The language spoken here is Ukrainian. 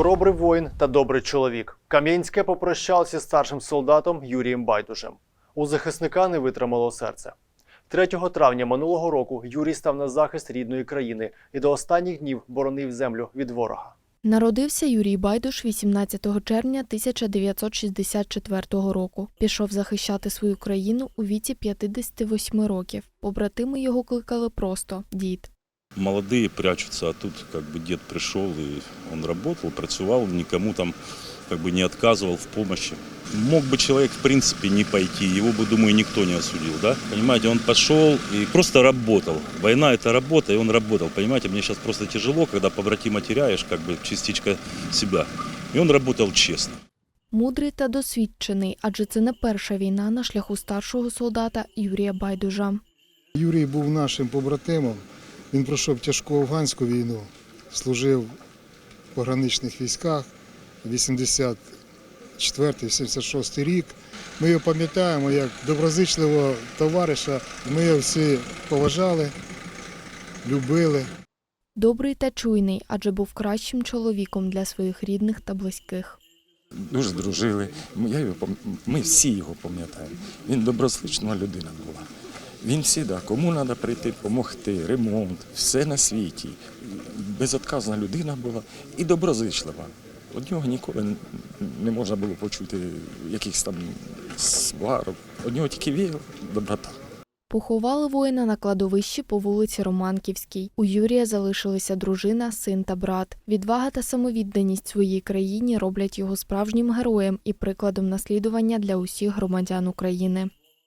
Хоробрий воїн та добрий чоловік. Кам'янське попрощався з старшим солдатом Юрієм Байдужем. У захисника не витримало серце. 3 травня минулого року Юрій став на захист рідної країни і до останніх днів боронив землю від ворога. Народився Юрій Байдуш 18 червня 1964 року. Пішов захищати свою країну у віці 58 років. Побратими його кликали просто дід. Молодые прячутся, а тут как бы дед пришел и он работал, працювал, никому там как бы не отказывал в помощи. Мог бы человек в принципе не пойти, его бы, думаю, никто не осудил, да? Понимаете, он пошел и просто работал. Война это работа, и он работал, понимаете? Мне сейчас просто тяжело, когда побратима теряешь, как бы частичка себя. И он работал честно. Мудрий та досвідчений, адже це не перша війна на шляху старшого солдата Юрія Байдужа. Юрій був нашим побратимом. Він пройшов тяжку афганську війну, служив в пограничних військах 84-86 рік. Ми його пам'ятаємо як доброзичливого товариша. Ми його всі поважали, любили. Добрий та чуйний, адже був кращим чоловіком для своїх рідних та близьких. дуже дружили. Ми- Я його, ми всі його пам'ятаємо. Він доброзична людина була. Він завжди, кому треба прийти, допомогти, ремонт, все на світі. Безотказна людина була і доброзичлива. Від нього ніколи не можна було почути якихось там сварок. Від нього тільки віяла доброта. Поховали воїна на кладовищі по вулиці Романківській. У Юрія залишилися дружина, син та брат. Відвага та самовідданість своїй країні роблять його справжнім героєм і прикладом наслідування для усіх громадян України.